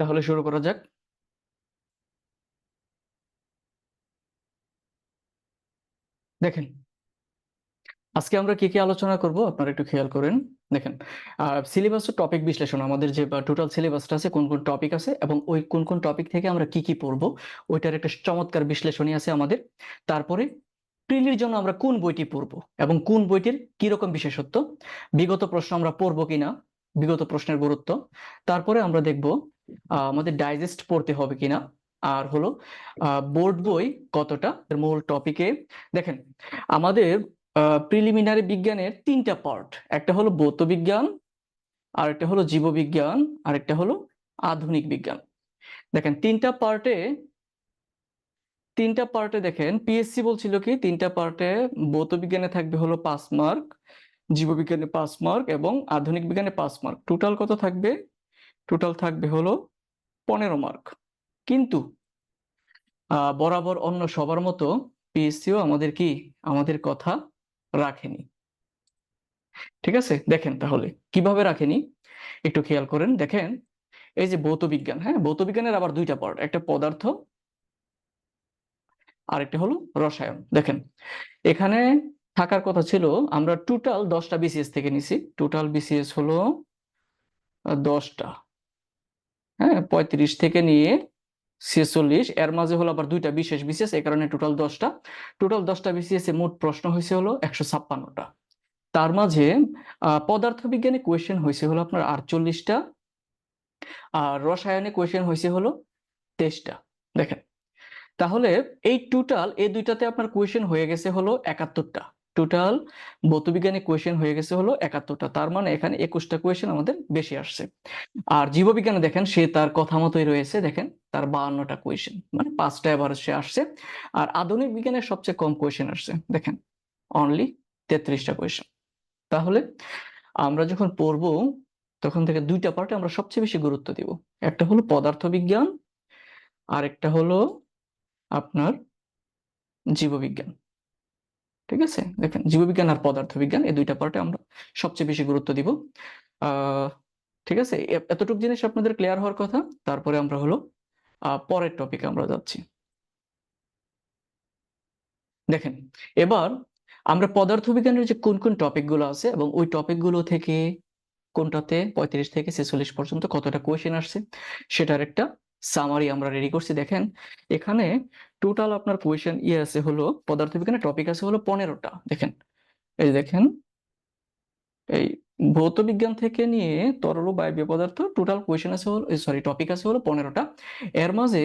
তাহলে শুরু করা যাক। দেখেন, আজকে আমরা কি কি আলোচনা করব আপনারা একটু খেয়াল করেন। দেখেন সিলেবাস টপিক বিশ্লেষণ, আমাদের যে টোটাল সিলেবাসটা আছে, কোন কোন টপিক আছে এবং ওই কোন কোন টপিক থেকে আমরা কি কি পড়ব, ওইটার একটা চমৎকার বিশ্লেষণী আছে আমাদের। তারপরে প্রিলির জন্য আমরা কোন বইটি পড়ব এবং কোন বইটির কি রকম বিশেষত্ব, বিগত প্রশ্ন আমরা পড়ব কিনা, বিগত প্রশ্নের গুরুত্ব। তারপরে আমরা দেখব আমাদের ডাইজেস্ট পড়তে হবে কিনা? আর হলো বোর্ড বই কতটা? মূল টপিকে দেখেন, আমাদের প্রিলিমিনারি বিজ্ঞানের তিনটা পার্ট একটা হলো ভৌত বিজ্ঞান আর একটা হলো জীববিজ্ঞান আর একটা হলো আধুনিক বিজ্ঞান। দেখেন, তিনটা পার্টে তিনটা পার্টে দেখেন পিএসসি বলছিল কি, তিনটা পার্টে ভৌত বিজ্ঞানে থাকবে হলো পাঁচ মার্ক জীববিজ্ঞানে পাঁচ মার্ক এবং আধুনিক বিজ্ঞানে পাঁচ মার্ক টোটাল কত থাকবে? টোটাল থাকবে হলো পনেরো মার্ক কিন্তু বরাবর অন্য সবার মতো পিএসসিও আমাদের কি? আমাদের কথা রাখেনি। ঠিক আছে? দেখেন তাহলে, কীভাবে রাখেনি? একটু খেয়াল করেন, দেখেন, এই যে ভৌত বিজ্ঞান হ্যাঁ? ভৌত বিজ্ঞানের আবার দুইটা পার্ট একটা পদার্থ আর একটা হলো রসায়ন। দেখেন, এখানে থাকার কথা ছিল, আমরা টোটাল দশটা বিসিএস থেকে নিছি। টোটাল বিসিএস হলো দশটা। হ্যাঁ পঁয়ত্রিশ থেকে নিয়ে ছেচল্লিশ। এর মাঝে হলো আবার দুইটা বিশেষ বিসিএস, এই কারণে টোটাল দশটা। টোটাল দশটা এ মোট প্রশ্ন হয়েছে হলো একশো ছাপ্পান্নটা। তার মাঝে পদার্থবিজ্ঞানে কোয়েশ্চেন হয়েছে হলো আপনার আটচল্লিশটা, আর রসায়নে কোয়েশ্চেন হয়েছে হলো তেইশটা। দেখেন, তাহলে এই টোটাল এই দুইটাতে আপনার কোয়েশ্চেন হয়ে গেছে হলো একাত্তরটা। টোটাল ভৌতবিজ্ঞানে কোয়েশ্চেন হয়ে গেছে হলো একাত্তরটা। তার মানে এখানে একুশটা কোয়েশ্চেন আমাদের বেশি আসছে। আর জীববিজ্ঞানে দেখেন সে তার কথা মতোই রয়েছে, দেখেন তার বাহান্নটা কোয়েশ্চেন মানে পাঁচটা এবার সে আসছে। আর আধুনিক বিজ্ঞানের সবচেয়ে কম কোয়েশ্চেন আসছে, দেখেন অনলি তেত্রিশটা কোয়েশ্চেন তাহলে আমরা যখন পড়ব, তখন থেকে দুইটা পার্টে আমরা সবচেয়ে বেশি গুরুত্ব দিব। একটা হলো পদার্থবিজ্ঞান আর একটা হলো আপনার জীববিজ্ঞান। ঠিক আছে? দেখেন, জীববিজ্ঞান আর পদার্থবিজ্ঞান, এই দুইটা পার্টে আমরা সবচেয়ে বেশি গুরুত্ব দিব। ঠিক আছে? এতটুকু জিনিস আপনাদের ক্লিয়ার হওয়ার কথা। তারপরে আমরা হলো পরের টপিকে আমরা যাচ্ছি। দেখেন, এবার আমরা পদার্থবিজ্ঞানের যে কোন কোন টপিকগুলো আছে এবং ওই টপিকগুলো থেকে কোনটাতে পঁয়ত্রিশ থেকে ছেচল্লিশ পর্যন্ত কতটা কোয়েশ্চেন আসছে, সেটার একটা সামারি আমরা রেডি করছি। দেখেন, এখানে টোটাল আপনার কোয়েশন ইয়ে আছে হলো, পদার্থবিজ্ঞানের টপিক আছে হলো পনেরোটা। দেখেন, এই দেখেন, এই ভৌত বিজ্ঞান থেকে নিয়ে তরল বায়বীয় পদার্থ টোটাল কোয়েশন আছে হলো সরি টপিক আছে হলো পনেরোটা। এর মাঝে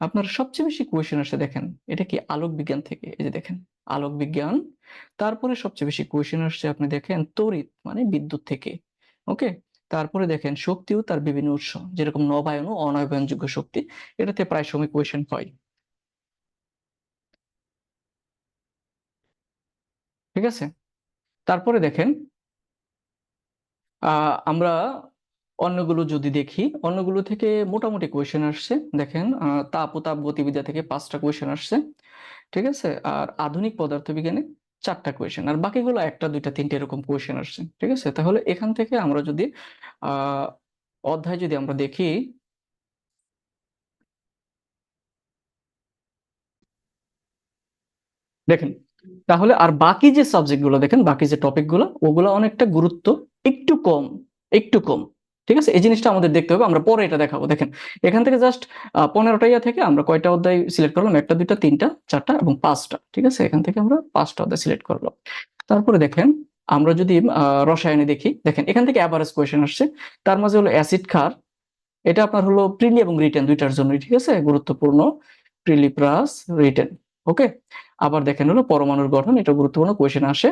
আপনার সবচেয়ে বেশি কোয়েশন আসে দেখেন, এটা কি আলোক বিজ্ঞান থেকে? এই যে দেখেন আলোক বিজ্ঞান তারপরে সবচেয়ে বেশি কোয়েশন আসছে আপনি দেখেন, তড়িৎ মানে বিদ্যুৎ থেকে ওকে তারপরে দেখেন, শক্তিও তার বিভিন্ন উৎস, যেরকম নবায়ন ও অনবায়নযোগ্য শক্তি, এটাতে প্রায় সময় কোয়েশন হয়। ঠিক আছে? তারপরে দেখেন আমরা অন্যগুলো যদি দেখি, অন্যগুলো থেকে মোটামুটি কোয়েশ্চেন আসছে। দেখেন তাপ ও তাপ গতিবিদ্যা থেকে পাঁচটা কোয়েশ্চেন আসছে। ঠিক আছে? আর আধুনিক পদার্থবিজ্ঞানে চারটা কোয়েশ্চেন আর বাকিগুলো একটা, দুইটা, তিনটে এরকম কোয়েশ্চেন আসছে। ঠিক আছে? তাহলে এখান থেকে আমরা যদি অধ্যায় যদি আমরা দেখি, দেখেন তাহলে আর বাকি যে সাবজেক্টগুলো, দেখেন বাকি যে টপিকগুলো, ওগুলো অনেকটা গুরুত্ব একটু কম একটু কম, ঠিক আছে? এই জিনিসটা আমাদের দেখতে হবে, আমরা পরে এটা দেখাবো। দেখেন, এখান থেকে জাস্ট পনেরোটা ইয়া থেকে আমরা কয়টা অধ্যায় সিলেক্ট করলাম? একটা, দুইটা, তিনটা, চারটা এবং পাঁচটা, ঠিক আছে? এখান থেকে আমরা পাঁচটা অধ্যায় সিলেক্ট করলাম। তারপরে দেখেন, আমরা যদি রসায়নে দেখি, দেখেন, এখান থেকে অ্যাভারেজ কোয়েশ্চেন আসছে। তার মাঝে হলো অ্যাসিড ক্ষার, এটা আপনার হলো প্রিলি এবং রিটেন দুইটার জন্যই, ঠিক আছে? গুরুত্বপূর্ণ প্রিলি প্লাস রিটেন ওকে আবার দেখেন হলো পরমাণুর গঠন, এটা গুরুত্বপূর্ণ কোয়েশ্চেন আসে।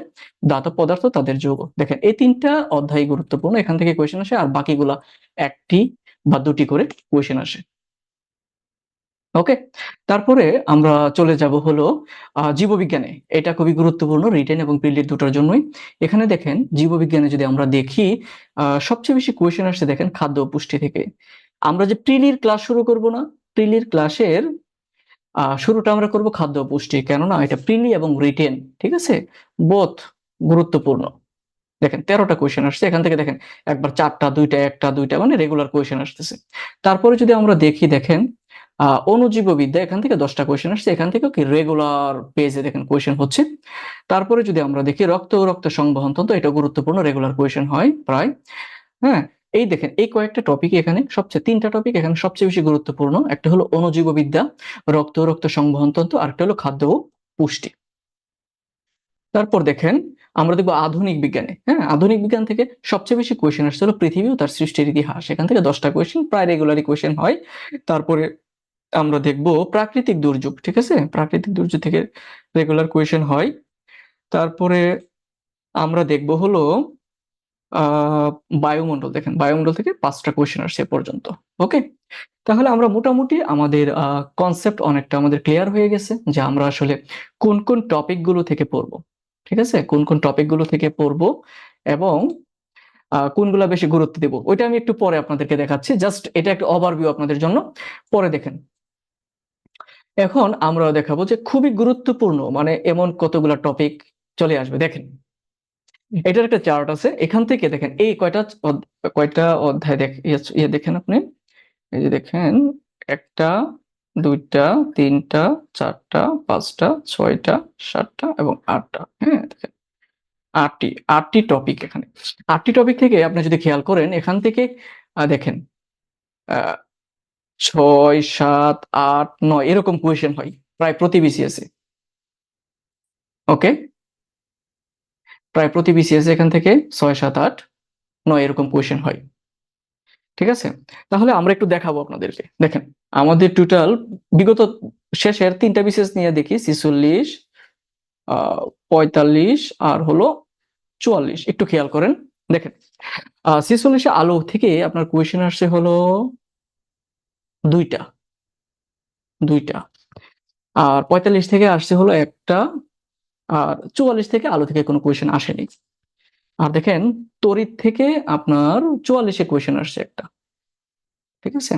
দাতব পদার্থ তাদের যৌগ। দেখেন, এই তিনটা অধ্যায় গুরুত্বপূর্ণ, এখান থেকে কোয়েশ্চেন আসে আর বাকিগুলা একটি বা দুটি করে কোয়েশ্চেন আসে। ওকে তারপরে আমরা চলে যাব হলো জীববিজ্ঞানে। এটা খুবই গুরুত্বপূর্ণ রিটেন এবং প্রিলির দুটোর জন্যই। এখানে দেখেন, জীববিজ্ঞানে যদি আমরা দেখি সবচেয়ে বেশি কোয়েশ্চেন আসছে দেখেন, খাদ্য পুষ্টি থেকে। আমরা যে প্রিলির ক্লাস শুরু করব না, প্রিলির ক্লাসের শুরুটা আমরা করব খাদ্য পুষ্টি, কেননা এটা প্রিলি এবং রিটেন, ঠিক আছে? বোথ গুরুত্বপূর্ণ। দেখেন, তেরোটা কোয়েশ্চেন আসছে, এখান থেকে দেখেন, একবার চারটা, দুইটা, একটা, দুইটা মানে রেগুলার কোয়েশন আসতেছে। তারপরে যদি আমরা দেখি, দেখেন, আহ অণুজীববিদ্যা এখান থেকে দশটা কোয়েশ্চেন আসছে, এখান থেকেও কি রেগুলার পেজে দেখেন কোয়েশন হচ্ছে। তারপরে যদি আমরা দেখি, রক্ত ও রক্ত সংবহন তন্ত্র, এটা গুরুত্বপূর্ণ রেগুলার কোয়েশন হয়, প্রায় হ্যাঁ? এই দেখেন, এই কয়েকটা টপিক এখানে সবচেয়ে, তিনটা টপিক এখানে সবচেয়ে বেশি গুরুত্বপূর্ণ। একটা হলো অণুজীববিদ্যা, রক্ত রক্ত সংবহন তন্ত্র আরেকটা হলো খাদ্য ও পুষ্টি। তারপর দেখেন, আমরা দেখব আধুনিক বিজ্ঞানে। হ্যাঁ আধুনিক বিজ্ঞান থেকে সবচেয়ে বেশি কোয়েশ্চেন আসছে হলো পৃথিবী ও তার সৃষ্টির ইতিহাস। এখান থেকে দশটা কোয়েশ্চেন প্রায় রেগুলারই কোয়েশ্চেন হয়। তারপরে আমরা দেখব প্রাকৃতিক দুর্যোগ, ঠিক আছে? প্রাকৃতিক দুর্যোগ থেকে রেগুলার কোয়েশ্চেন হয়। তারপরে আমরা দেখব হলো বায়ুমণ্ডল, দেখেন, বায়ুমণ্ডল থেকে পাঁচটা কোয়েশ্চেন আসছে পর্যন্ত ওকে তাহলে আমরা মোটামুটি আমাদের কনসেপ্ট অনেকটা আমাদের ক্লিয়ার হয়ে গেছে যে আমরা আসলে কোন কোন টপিকগুলো থেকে পড়ব, ঠিক আছে? কোন কোন টপিকগুলো থেকে পড়ব এবং কোনগুলা বেশি গুরুত্ব দেব, ওইটা আমি একটু পরে আপনাদেরকে দেখাচ্ছি জাস্ট এটা একটা ওভারভিউ আপনাদের জন্য, পরে দেখেন। এখন আমরা দেখাবো যে খুবই গুরুত্বপূর্ণ মানে এমন কতগুলা টপিক চলে আসবে, দেখেন। এটার একটা চার্ট আছে। এখান থেকে দেখেন, এই কয়টা কয়টা অধ্যায় দেখ, ইয়ে- ইয়ে দেখেন আপনি। এই যে দেখেন, একটা, দুইটা, তিনটা, চারটা, পাঁচটা, ছয়টা, সাতটা এবং আটটা। হ্যাঁ দেখেন, আটটি আটটি টপিক এখানে। আটটি টপিক থেকে আপনি যদি খেয়াল করেন, এখান থেকে দেখেন ছয়, সাত, আট, নয়, এরকম কোয়েশন হয়, প্রায় প্রতি বিসিএস ওকে প্রায় প্রতি বিসিএস এখান থেকে ছয়, সাত, আট, নয় এরকম কোয়েশ্চেন হয়। ঠিক আছে? তাহলে আমরা একটু দেখাবো আপনাদেরকে। দেখেন, আমাদের টোটাল বিগত শেষের তিনটা বিসিএস নিয়ে দেখি, ছিচল্লিশ পঁয়তাল্লিশ আর হলো চুয়াল্লিশ। একটু খেয়াল করেন। দেখেন ছিচল্লিশে আলো থেকে আপনার কোয়েশন আসছে হলো দুইটা। দুইটা। আর পঁয়তাল্লিশ থেকে আসছে হলো একটা আর চুয়াল্লিশ থেকে আলো থেকে কোনো কোয়েশন আসেনি। আর দেখেন, তড়িৎ থেকে আপনার চুয়াল্লিশে কোয়েশন আসছে একটা। ঠিক আছে?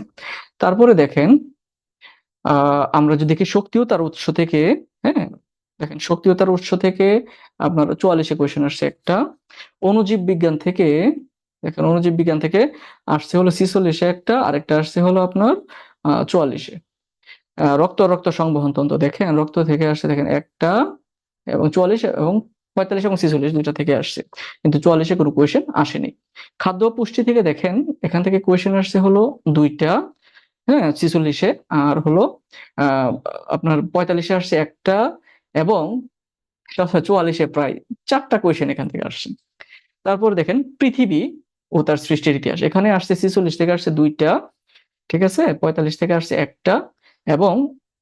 তারপরে দেখেন আমরা যদি দেখি শক্তি ও তার উৎস থেকে হ্যাঁ? দেখেন শক্তি ও তার উৎস থেকে আপনার চুয়াল্লিশে কোয়েশন আসছে একটা। অনুজীব বিজ্ঞান থেকে, দেখেন, অনুজীব বিজ্ঞান থেকে আসছে হলো ছিচল্লিশে একটা, আরেকটা আসছে হলো আপনার চুয়াল্লিশে। রক্ত রক্ত সংবহন তন্ত্র, দেখেন, রক্ত থেকে আসছে, দেখেন, একটা এবং চুয়াল্লিশ এবং পঁয়তাল্লিশ এবং ছিচল্লিশ দুইটা থেকে আসছে। কিন্তু চুয়াল্লিশে কোনো কোয়েশন আসেনি। খাদ্য পুষ্টি থেকে দেখেন, এখান থেকে কোয়েশ্চেন আসছে হলো দুইটা হ্যাঁ ছিচল্লিশে আর হলো আপনার পঁয়তাল্লিশে আসছে একটা এবং চুয়াল্লিশে প্রায় চারটা কোয়েশ্চেন এখান থেকে আসছে। তারপর দেখেন, পৃথিবী ও তার সৃষ্টির ইতিহাস। এখানে আসছে ছিচল্লিশ থেকে আসছে দুইটা, ঠিক আছে? পঁয়তাল্লিশ থেকে আসছে একটা এবং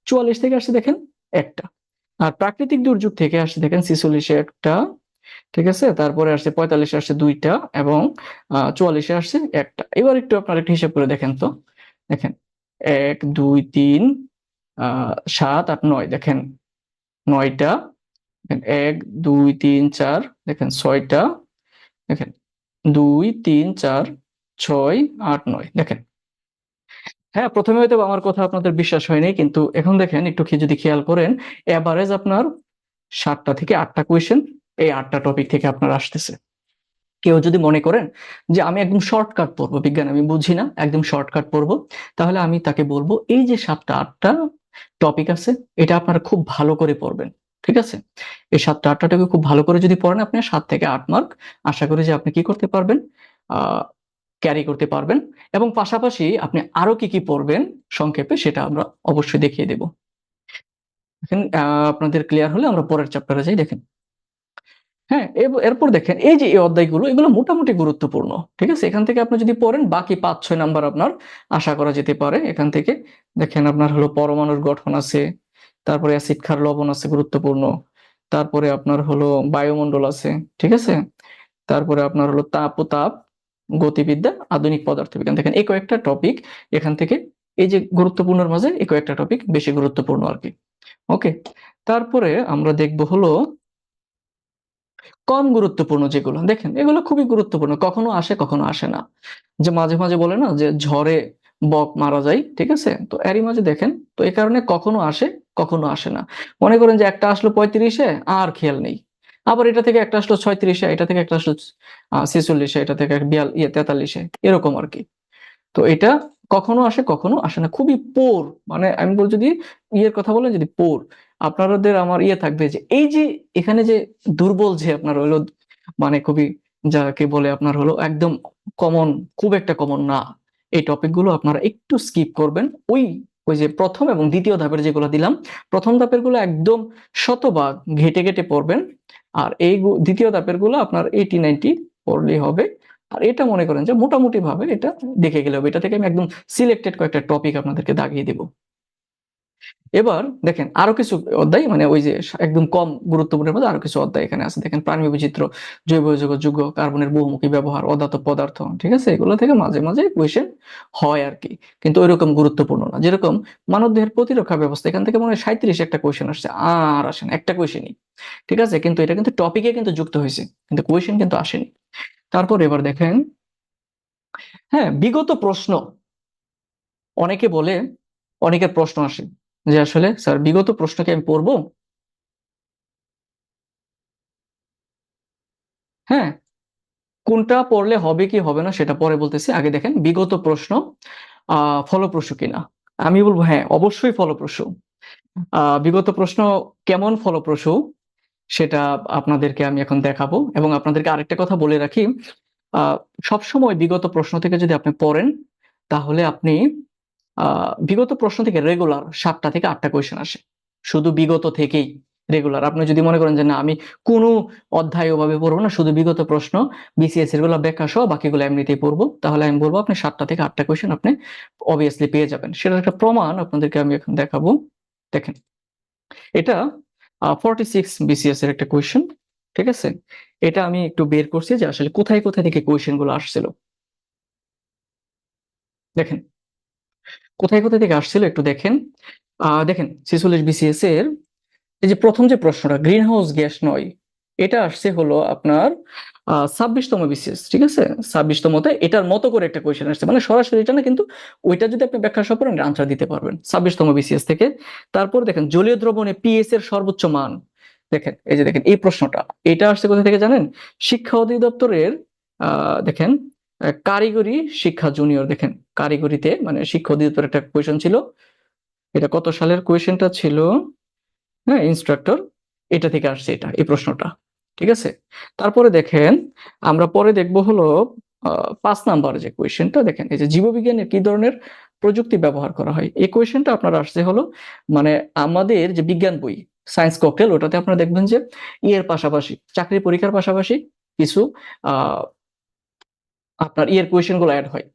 চুয়াল্লিশ থেকে আসছে দেখেন একটা। আর প্রাকৃতিক দুর্যোগ থেকে আসছে দেখেন ছিচল্লিশে একটা, ঠিক আছে? তারপরে আসছে পঁয়তাল্লিশে আসছে দুইটা এবং চুয়াল্লিশে আসছে একটা। এবার একটু আপনার একটু হিসাব করে দেখেন তো। দেখেন, এক, দুই, তিন সাত, আট, নয়, দেখেন। নয়টা এক, দুই, তিন, চার, দেখেন, ছয়টা, দেখেন, দুই, তিন, চার, ছয়, আট, নয়, দেখেন। হ্যাঁ প্রথমে হয়তো আমার কথা আপনাদের বিশ্বাস হয়নি, কিন্তু এখন দেখেন, একটু যদি খেয়াল করেন এভারেজ আপনার সাতটা থেকে আটটা কোয়েশ্চেন এই আটটা টপিক থেকে আপনার আসতেছে। কেউ যদি মনে করেন যে আমি একদম শর্টকাট পড়ব, বিজ্ঞান, আমি বুঝি না, একদম শর্টকাট পড়ব, তাহলে আমি তাকে বলব, এই যে সাতটা আটটা টপিক আছে, এটা আপনারা খুব ভালো করে পড়বেন, ঠিক আছে? এই সাতটা আটটা টপিক খুব ভালো করে যদি পড়েন, আপনি সাত থেকে আট মার্ক আশা করি যে আপনি কি করতে পারবেন? ক্যারি করতে পারবেন এবং পাশাপাশি আপনি আরও কি কি পড়বেন সংক্ষেপে সেটা আমরা অবশ্যই দেখিয়ে দেব। দেখেন আপনাদের ক্লিয়ার হলে আমরা পরের চ্যাপ্টারে যাই, দেখেন। হ্যাঁ এরপর দেখেন, এই যে এই অধ্যায়গুলো, এগুলো মোটামুটি গুরুত্বপূর্ণ, ঠিক আছে? এখান থেকে আপনি যদি পড়েন, বাকি পাঁচ, ছয় নাম্বার আপনার আশা করা যেতে পারে। এখান থেকে দেখেন, আপনার হলো পরমাণুর গঠন আছে, তারপরে অ্যাসিড লবণ আছে, গুরুত্বপূর্ণ। তারপরে আপনার হলো বায়ুমণ্ডল আছে, ঠিক আছে? তারপরে আপনার হলো তাপ ও তাপ গতিবিদ্যা, আধুনিক পদার্থবিজ্ঞান। দেখেন, এই কয়েকটা টপিক এখান থেকে এই যে গুরুত্বপূর্ণর মাঝে এই কয়েকটা টপিক বেশি গুরুত্বপূর্ণ আর কি। ওকে তারপরে আমরা দেখব হলো কম গুরুত্বপূর্ণ যেগুলো। দেখেন, এগুলো খুবই গুরুত্বপূর্ণ। কখনো আসে কখনো আসে না। যে মাঝে মাঝে বলে না যে ঝড়ে বক মারা যায়, ঠিক আছে? তো এরই মাঝে দেখেন, তো এই কারণে কখনো আসে কখনো আসে না। মনে করেন যে একটা আসলো পঁয়ত্রিশে, আর খেয়াল নেই। আবার এটা থেকে একটা আসলো ছয়ত্রিশে, এটা থেকে একটা আসলো ছেচল্লিশে, এটা থেকে বিয়াল ইয়ে তেতাল্লিশে, এরকম আর কি তো এটা কখনো আসে কখনো আসে না। খুবই পোর মানে আমি বল যদি ইয়ের কথা বলেন, যদি পোর আপনাদের আমার ইয়ে থাকবে যে, এই যে এখানে যে দুর্বল যে আপনার হলো মানে খুবই যাকে বলে আপনার হলো একদম কমন খুব একটা কমন না, এই টপিকগুলো আপনারা একটু স্কিপ করবেন। ওই ওই যে প্রথম এবং দ্বিতীয় ধাপের যেগুলো দিলাম, প্রথম ধাপেরগুলো একদম শতভাগ ঘেটে ঘেটে পড়বেন। আর এই দ্বিতীয় ধাপেরগুলো আপনার এইটি নাইনটি পড়লেই হবে। আর এটা মনে করেন যে মোটামুটি ভাবে এটা দেখে গেলে হবে। এটা থেকে আমি একদম সিলেক্টেড কয়েকটা টপিক আপনাদেরকে দাগিয়ে দেব। এবার দেখেন আরও কিছু অধ্যায় মানে ওই যে একদম কম গুরুত্বপূর্ণের মধ্যে আরও কিছু অধ্যায় এখানে আছে। দেখেন প্রাণী বৈচিত্র্য, জৈব যৌগ যুগ কার্বনের বহুমুখী ব্যবহার অদাত পদার্থ, ঠিক আছে? এগুলো থেকে মাঝে মাঝে কোয়েশন হয় আর কি। কিন্তু ওইরকম গুরুত্বপূর্ণ না। যেরকম মানবদেহের প্রতিরক্ষা ব্যবস্থা, এখান থেকে মনে হয় সাঁত্রিশ একটা কোয়েশন আসছে। আর আসেন একটা কোয়েশনই ঠিক আছে? কিন্তু এটা কিন্তু টপিকে কিন্তু যুক্ত হয়েছে, কিন্তু কোয়েশন কিন্তু আসেনি। তারপর এবার দেখেন হ্যাঁ বিগত প্রশ্ন, অনেকে বলে, অনেকের প্রশ্ন আসে। যে আসলে, স্যার, বিগত প্রশ্নকে আমি পড়ব? হ্যাঁ। কোনটা পড়লে হবে কি হবে না সেটা পরে বলতেছি। আগে দেখেন, বিগত প্রশ্ন আহ ফলপ্রসূ কিনা? আমি বলব হ্যাঁ অবশ্যই ফলপ্রসূ। আহ বিগত প্রশ্ন কেমন ফলপ্রসূ সেটা আপনাদেরকে আমি এখন দেখাবো এবং আপনাদেরকে আরেকটা কথা বলে রাখি। আহ সবসময় বিগত প্রশ্ন থেকে যদি আপনি পড়েন, তাহলে আপনি বিগত প্রশ্ন থেকে রেগুলার সাতটা থেকে আটটা কোয়েশন আসে। শুধু বিগত থেকেই রেগুলার আপনি যদি মনে করেন যে, না, আমি কোনো অধ্যায় ওভাবে পড়ব না, শুধু বিগত প্রশ্ন বিসিএস এরগুলো ব্যাখ্যা সহ বাকিগুলো এমনিতেই পড়ব, তাহলে আমি বলব আপনি সাতটা থেকে আটটা কোয়েশ্চেন আপনি অবভিয়াসলি পেয়ে যাবেন। সেটার একটা প্রমাণ আপনাদেরকে আমি এখন দেখাবো। দেখেন, এটা ফর্টি সিক্স বিসিএস এর একটা কোয়েশ্চেন ঠিক আছে? এটা আমি একটু বের করছি যে, আসলে কোথায় কোথায় থেকে কোয়েশ্চেনগুলো আসছিল। দেখেন কোথায় কোথায় থেকে আসছিল একটু দেখেন। দেখেন, ছেচল্লিশ বিসিএস এর এই যে প্রথম যে প্রশ্নটা গ্রিন হাউস গ্যাস নয়, এটা আসছে হলো আপনার ছাব্বিশতম বিসিএস ঠিক আছে? ছাব্বিশতমতে এটার মতো করে একটা কোয়েশ্চেন আসছে। মানে সরাসরি এটা না, কিন্তু ওইটা যদি আপনি ব্যাখ্যা সহ পড়েন আনসার দিতে পারবেন। ছাব্বিশতম বিসিএস থেকে। তারপর দেখেন, জলীয় দ্রবণে পিএস এর সর্বোচ্চ মান। দেখেন, এই যে দেখেন, এই প্রশ্নটা, এটা আসছে কোথা থেকে জানেন? শিক্ষা অধিদপ্তরের দেখেন কারিগরি শিক্ষা জুনিয়র দেখেন। কারিগরিতে মানে শিক্ষা অধিদপ্তরের একটা কোয়েশন ছিল। এটা কত সালের কোয়েশ্চেনটা ছিল? হ্যাঁ ইনস্ট্রাক্টর এটা থেকে আসছে এটা, এই প্রশ্নটা, ঠিক আছে? তারপরে দেখেন, আমরা পরে দেখব হলো পাঁচ নাম্বার যে কোয়েশ্চেনটা দেখেন, এই যে জীববিজ্ঞানের কি ধরনের প্রযুক্তি ব্যবহার করা হয়? এই কোয়েশনটা আপনার আসছে হলো মানে আমাদের যে বিজ্ঞান বই সায়েন্স ককটেল ওটাতে আপনারা দেখবেন যে ইয়ের পাশাপাশি, চাকরি পরীক্ষার পাশাপাশি কিছু আপনার ইয়ের কোয়েশ্চেনগুলো অ্যাড হয়।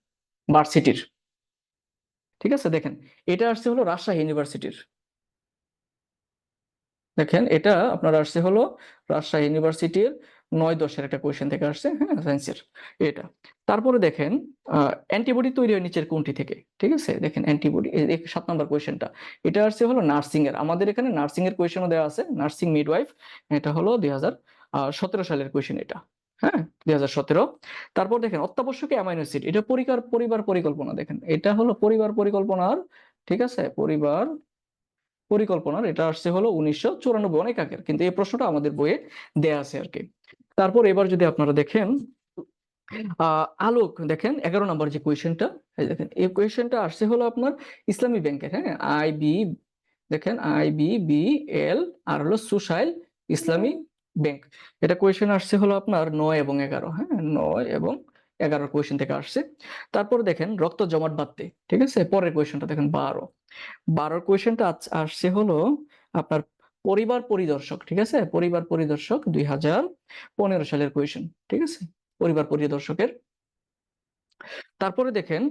ভার্সিটির ঠিক আছে, দেখেন, এটা আসছে হলো রাজশাহী ইউনিভার্সিটির দেখেন, এটা আপনার আসছে হলো রাজশাহী ইউনিভার্সিটির নয় দশের একটা কোয়েশ্চেন থেকে আসছে হ্যাঁ সায়েন্সের এটা। তারপরে দেখেন অ্যান্টিবডি তৈরি হয় নিচের কোনটি থেকে, ঠিক আছে? দেখেন অ্যান্টিবডি সাত নম্বর কোয়েশ্চেনটা এটা আসছে হলো নার্সিং এর আমাদের এখানে নার্সিং এর কোয়েশ্চেনও দেওয়া আছে, নার্সিং মিডওয়াইফ এটা হলো দুই সতেরো সালের কোয়েশ্চেন এটা। হ্যাঁ দুই হাজার সতেরো। তারপর দেখেন, অত্যাবশ্যকীয় অ্যামাইনো অ্যাসিড এটা পরিবার পরিবার পরিকল্পনা, দেখেন। এটা হলো পরিবার পরিকল্পনার, ঠিক আছে? পরিবার পরিকল্পনার, এটা আসছে হলো উনিশশো চুরানব্বই, অনেক আগের। কিন্তু এই প্রশ্নটা আমাদের বইয়ে দেয়া আছে আর কি তারপর এবার যদি আপনারা দেখেন আলোক, দেখেন, এগারো নম্বর যে কোয়েশ্চেনটা দেখেন, এই কোয়েশ্চেনটা আসছে হলো আপনার ইসলামী ব্যাংকের হ্যাঁ? আই বি, দেখেন, আই বি বি এল আর হলো সুশাইল ইসলামী ব্যাংক এটা কোয়েশ্চেন আসছে হলো আপনার নয় এবং এগারো হ্যাঁ? নয় এবং এগারো কোয়েশ্চেন থেকে আসছে। তারপর দেখেন, রক্ত জমাট বাঁধতে, ঠিক আছে? পরের কোয়েশ্চেনটা দেখেন, বারো। বারোর কোয়েশনটা আসছে হলো আপনার পরিবার পরিদর্শক, ঠিক আছে? পরিবার পরিদর্শক দুই হাজার পনেরো সালের কোয়েশন ঠিক আছে? পরিবার পরিদর্শকের। তারপরে দেখেন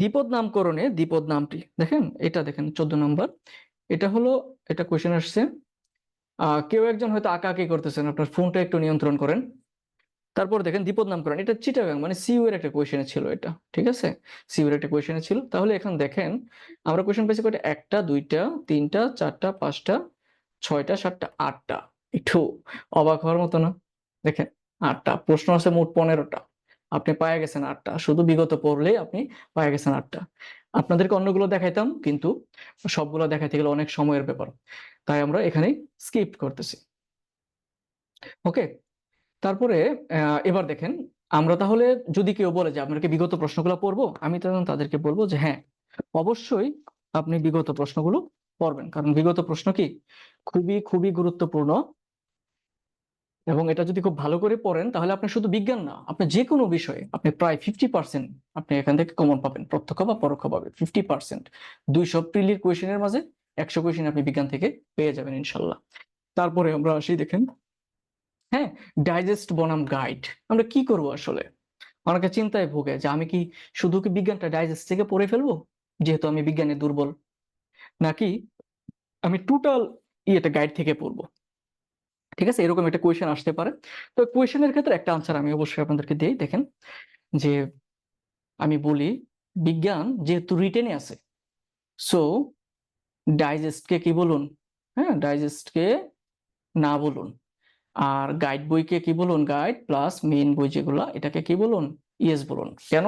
দ্বিপদ নামকরণে দ্বিপদ নামটি, দেখেন? এটা দেখেন, চোদ্দ নম্বর। এটা হলো, এটা কোয়েশ্চেন আসছে কেউ একজন হয়তো আঁকাআঁকি করতেছেন, আপনার ফোনটা একটু নিয়ন্ত্রণ করেন। তারপর দেখেন দ্বিপদ নামকরণ এটা চিটাগাং মানে সিউ এর একটা কোয়েশনে ছিল এটা, ঠিক আছে? সিউ এর একটা কোয়েশনে ছিল। তাহলে এখন দেখেন, আমরা কোয়েশ্চেন পেয়েছি কয়টা? একটা, দুইটা, তিনটা, চারটা, পাঁচটা, ছয়টা, সাতটা, আটটা। একটু অবাক হওয়ার মতো না? দেখেন, আটটা, প্রশ্ন আছে মোট পনেরোটা। আপনি পায়ে গেছেন আটটা। শুধু বিগত পড়লে আপনি পায়ে গেছেন আটটা। আপনাদেরকে অন্যগুলো দেখাইতাম, কিন্তু সবগুলো দেখাইতে গেলে অনেক সময়ের ব্যাপার। তাই আমরা এখানে স্কিপ করতেছি। ওকে তারপরে এবার দেখেন, আমরা তাহলে যদি কেউ বলে যে আপনাকে বিগত প্রশ্নগুলো পড়ব, আমি তখন তাদেরকে বলব যে হ্যাঁ অবশ্যই আপনি বিগত প্রশ্নগুলো পড়বেন। কারণ বিগত প্রশ্ন কি? খুবই খুবই গুরুত্বপূর্ণ। এবং এটা যদি খুব ভালো করে পড়েন, তাহলে আপনি শুধু বিজ্ঞান না, আপনি যে কোনো বিষয়ে আপনি প্রায় ফিফটি পার্সেন্ট আপনি এখান থেকে কমন পাবেন, প্রত্যক্ষ বা পরোক্ষভাবে ফিফটি পার্সেন্ট দুইশো প্রিলির কোয়েশনের মাঝে একশো কোয়েশন আপনি বিজ্ঞান থেকে পেয়ে যাবেন ইনশাল্লাহ। তারপরে আমরা আসি দেখেন। হ্যাঁ ডাইজেস্ট বনাম গাইড আমরা কি করব আসলে? অনেকে চিন্তায় ভোগে যে আমি কি শুধু কি বিজ্ঞানটা ডাইজেস্ট থেকে পড়ে ফেলব, যেহেতু আমি বিজ্ঞানে দুর্বল? নাকি আমি টোটাল ইয়েটা গাইড থেকে পড়ব? ঠিক আছে? এরকম একটা কোয়েশন আসতে পারে। তো কোয়েশনের ক্ষেত্রে একটা আনসার আমি অবশ্যই আপনাদেরকে দিই। দেখেন, যে আমি বলি, বিজ্ঞান যেহেতু রিটেনে আছে সো ডাইজেস্টকে কি বলুন? হ্যাঁ ডাইজেস্টকে না বলুন। আর গাইড বইকে কি বলুন? গাইড প্লাস মেইন বই যেগুলো, এটাকে কি বলুন? ইয়েস বলুন। কেন?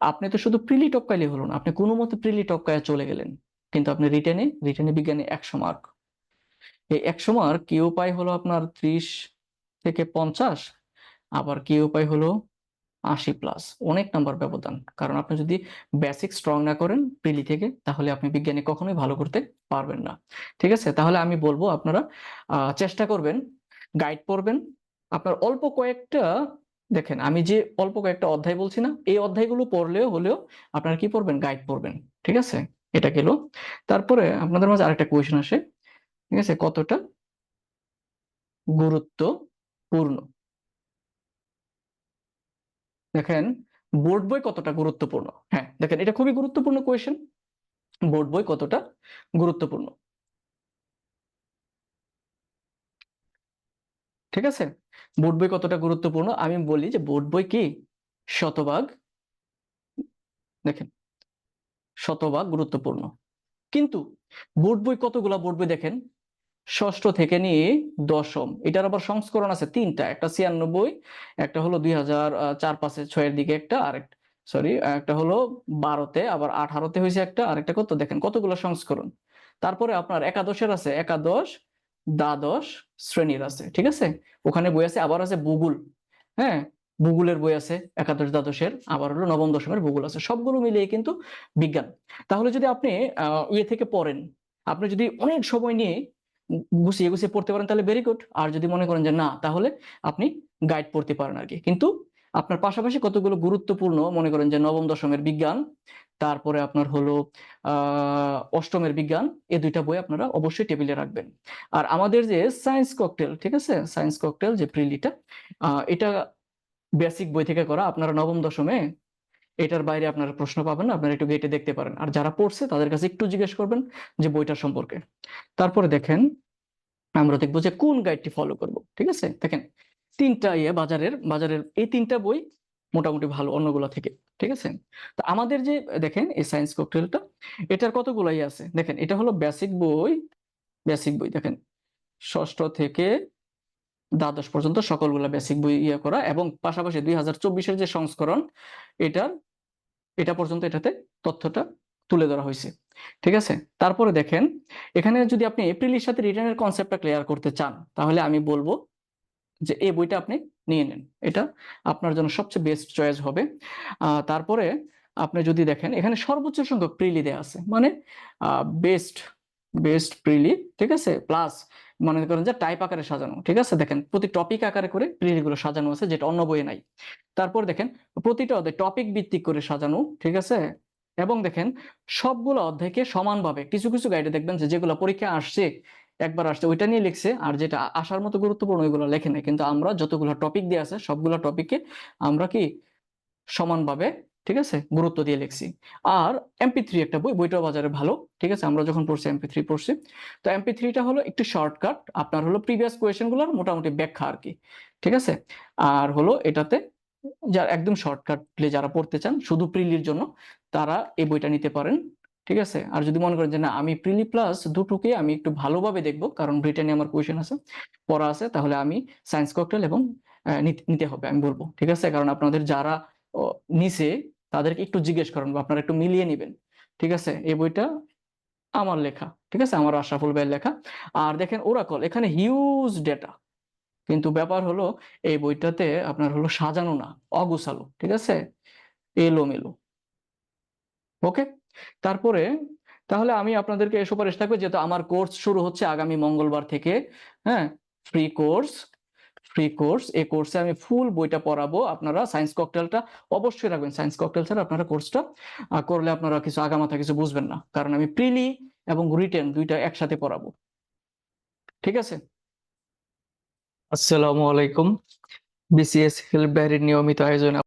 আপনি তো শুধু প্রিলি টপকাইলে হলো না। আপনি কোনো মতে প্রিলি টপকায় চলে গেলেন। কিন্তু আপনি রিটেনে রিটেনে বিজ্ঞানে একশো মার্ক এই একশো মার্ক কেউ পায় হলো আপনার ত্রিশ থেকে পঞ্চাশ, আবার কেউ পায় হলো আশি প্লাস অনেক নাম্বার ব্যবধান। কারণ আপনি যদি বেসিক স্ট্রং না করেন প্রিলি থেকে, তাহলে আপনি বিজ্ঞানে কখনোই ভালো করতে পারবেন না। ঠিক আছে? তাহলে আমি বলব আপনারা চেষ্টা করবেন গাইড পড়বেন আপনার অল্প কয়েকটা, দেখেন, আমি যে অল্প কয়েকটা অধ্যায় বলছি না, এই অধ্যায়গুলো পড়লেও হলেও আপনারা কি পড়বেন? গাইড পড়বেন। ঠিক আছে? এটা গেল। তারপরে আপনাদের মাঝে আরেকটা কোয়েশ্চেন আসে। ঠিক আছে? কতটা? গুরুত্বপূর্ণ দেখেন, বোর্ড বই কতটা গুরুত্বপূর্ণ? হ্যাঁ দেখেন, এটা খুবই গুরুত্বপূর্ণ কোয়েশ্চেন বোর্ড বই কতটা গুরুত্বপূর্ণ? ঠিক আছে? বোর্ড বই কতটা গুরুত্বপূর্ণ? আমি বলি যে বোর্ড বই কি? শতভাগ, দেখেন, শতভাগ গুরুত্বপূর্ণ। কিন্তু বোর্ড বই কতগুলা? বোর্ড বই দেখেন ষষ্ঠ থেকে নিয়ে দশম। এটার আবার সংস্করণ আছে তিনটা একটা ছিয়ানব্বই একটা হলো দুই হাজার চার পাঁচে ছয়ের দিকে একটা আর সরি একটা হলো বারোতে আবার আঠারোতে হয়েছে একটা আরেকটা কত? দেখেন কতগুলো সংস্করণ। তারপরে আপনার একাদশের আছে একাদশ দ্বাদশ শ্রেণির আছে ঠিক আছে? ওখানে বই আছে আবার আছে ভূগোল হ্যাঁ? ভূগোলের বই আছে একাদশ দ্বাদশের আবার হলো নবম দশমের ভূগোল আছে। সবগুলো মিলিয়ে কিন্তু বিজ্ঞান। তাহলে যদি আপনি আহ, ইয়ে থেকে পড়েন আপনি যদি অনেক সময় নিয়ে গুছিয়ে গুছিয়ে পড়তে পারেন তাহলে ভেরি গুড আর যদি মনে করেন যে না, তাহলে আপনি গাইড পড়তে পারেন আর কি কিন্তু আপনার পাশাপাশি কতগুলো গুরুত্বপূর্ণ, মনে করেন যে নবম দশমের বিজ্ঞান, তারপরে আপনার হলো অষ্টমের বিজ্ঞান এই দুইটা বই আপনারা অবশ্যই টেবিলে রাখবেন। আর আমাদের যে সায়েন্স ককটেল ঠিক আছে? সায়েন্স ককটেল যে প্রিলিটা এটা বেসিক বই থেকে করা। আপনারা নবম দশমে এটার বাইরে আপনারা প্রশ্ন পাবেন, আপনারা একটু গেটে দেখতে পারেন। আর যারা পড়ছে, তাদের কাছে একটু জিজ্ঞেস করবেন যে বইটার সম্পর্কে। তারপরে দেখেন, আমরা দেখব যে কোন গাইডটি ফলো করব, ঠিক আছে? দেখেন, তিনটা ইয়ে বাজারের বাজারের এই তিনটা বই মোটামুটি ভালো অন্যগুলো থেকে, ঠিক আছে? তো আমাদের যে, দেখেন, এই সায়েন্স ককটেলটা এটার কতগুলো ইয়ে আছে? দেখেন, এটা হলো বেসিক বই বেসিক বই, দেখেন, ষষ্ঠ থেকে দ্বাদশ পর্যন্ত সকলগুলা বেসিক বই ইয়ে করা এবং পাশাপাশি দুই হাজার চব্বিশের যে সংস্করণ, এটার, এটা পর্যন্ত এটাতে তথ্যটা তুলে ধরা হয়েছে। ঠিক আছে? তারপরে দেখেন, এখানে যদি আপনি এপ্রিলের সাথে রিটার্নের কনসেপ্টটা ক্লিয়ার করতে চান, তাহলে আমি বলব যে এই বইটা আপনি নিয়ে নেন। এটা আপনার জন্য সবচেয়ে বেস্ট চয়েস হবে। তারপরে আপনি যদি দেখেন, এখানে সর্বোচ্চ সংখ্যক প্রিলি দেওয়া আছে। মানে বেস্ট বেস্ট প্রিলি ঠিক আছে? প্লাস মনে করেন যে টাইপ আকারে সাজানো, ঠিক আছে? দেখেন প্রতি টপিক আকারে করে প্রিলি গুলো সাজানো আছে, যেটা অন্য বইয়ে নাই। তারপর দেখেন প্রতিটা অধ্যায় টপিক ভিত্তিক করে সাজানো, ঠিক আছে? এবং দেখেন সবগুলো অধ্যায়কে সমানভাবে, কিছু কিছু গাইডে দেখবেন যে যেগুলো পরীক্ষা আসছে, একবার আসছে, ওইটা নিয়ে লিখছে, আর যেটা আসার মতো গুরুত্বপূর্ণ ওইগুলো লেখে নাই। কিন্তু আমরা যতগুলো টপিক দিয়ে আছে, সবগুলো টপিককে আমরা কি সমানভাবে ঠিক আছে? গুরুত্ব দিয়ে লিখছি। আর এমপি থ্রি একটা বই, বইটাও বাজারে ভালো, ঠিক আছে? আমরা যখন পড়ছি এমপি থ্রি পড়ছি। তো এমপি থ্রিটা হলো একটু শর্টকাট আপনার হলো প্রিভিয়াস কোয়েশনগুলোর মোটামুটি ব্যাখ্যা আর কি, ঠিক আছে? আর হলো এটাতে যারা একদম শর্টকাটলি যারা পড়তে চান, শুধু প্রিলির জন্য, তারা এই বইটা নিতে পারেন, ঠিক আছে? আর যদি মনে করেন যে না, আমি প্রিলি প্লাস দুটোকে আমি একটু ভালোভাবে দেখব, কারণ ব্রিটেনে আমার কোয়েশন আছে, পড়া আছে, তাহলে আমি সায়েন্স ককটেল এবং নিতে হবে, আমি বলব, ঠিক আছে? কারণ আপনাদের যারা নিছে তাদেরকে একটু জিজ্ঞেস করেন বা আপনারা একটু মিলিয়ে নেবেন। ঠিক আছে? এই বইটা আমার লেখা। ঠিক আছে? আমার আশরাফুল ভাইয়ের লেখা। আর দেখেন ওরাকল, এখানে হিউজ ডেটা কিন্তু ব্যাপার হলো, এই বইটাতে আপনার হলো সাজানো না, অগুছালো। ঠিক আছে? এলোমেলো। ওকে? তারপরে, তাহলে আমি আপনাদেরকে সুপারিশ থাকবে, যেহেতু আমার কোর্স শুরু হচ্ছে আগামী মঙ্গলবার থেকে হ্যাঁ? ফ্রি কোর্স ফ্রি কোর্স এই কোর্সে আমি ফুল বইটা পড়াবো। আপনারা সায়েন্স ককটেলটা অবশ্যই রাখবেন। সায়েন্স ককটেল ছাড়া আপনারা কোর্সটা করলে আপনারা কিছু আগামাথা কিছু বুঝবেন না। কারণ আমি প্রিলি এবং রিটেন দুইটা একসাথে পড়াবো। ঠিক আছে? আসসালামু আলাইকুম। বিসিএস হেল্প ব্যারির নিয়মিত আয়োজনে